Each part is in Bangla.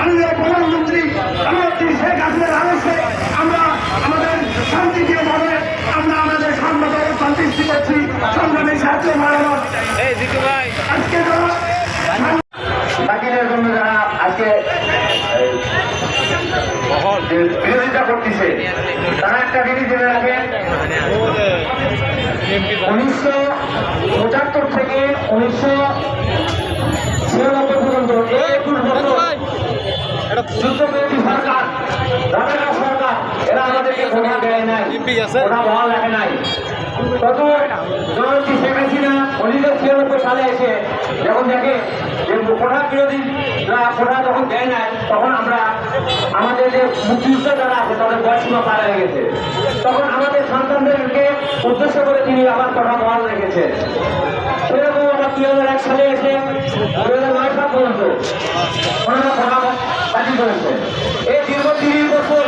মাননীয় প্রধানমন্ত্রী প্রধানমন্ত্রী শেখ হাসিনার আদেশে আমরা আমাদের শান্তি শান্তিপ্রিয় ভাবে আমরা আমাদের সম্মত অবস্থান সৃষ্টি করছি। সংগ্রামী সাহায্য মারানো আজকে বাকিদের জন্য যারা আজকে বিরোধিতা করতেছে তারা একটা জিনিস জেনে রাখেন। উনিশশো পঁচাত্তর থেকে উনিশশো যুদ্ধবিরোধী সরকার রাবেকা সরকার এরা আমাদেরকে ভোটা দেয় নাই ভোটা বহাল রাখে নাই। তত জননেত্রী শেখ হাসিনা উনিশশো ছিয়ানব্বই সালে এসে যখন দেখে যে কোঠা বিরোধী কোঠা যখন দেয় নাই তখন আমরা আমাদের যে মুক্তিযোদ্ধা যারা আছে তাদের বয়সীমা পার হয়ে গেছে। তখন আমাদের সন্তানদেরকে উদ্দেশ্য করে তিনি আবার কোঠা বহাল রেখেছে সেরকম আমরা দুই হাজার এক সালে এসে দুই হাজার নয় সাল পর্যন্ত এই দীর্ঘ তিরিশ বছর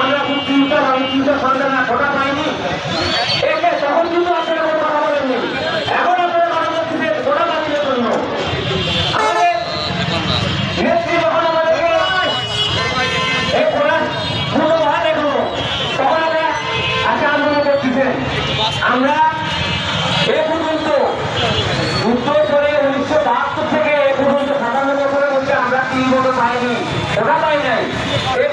আমরা খুব চিন্তা আমি চিন্তা সন্তান খোঁজা পাইনি। এতে তখন কিন্তু আপনারা কোনো কথা বলেননি। এখন আপনারা জন্য। আমাদের নেত্রী যখন আমাদেরকে এই খোলার পুরো ভাব দেখল। তখন আমরা আজকে আন্দোলন করতেছেন আমরা এ পর্যন্ত উত্তর করে উনিশশো বাহাত্তর থেকে এ পর্যন্ত সাতান্ন বছরের মধ্যে আমরা তিন বছর পাইনি। Rabbi name.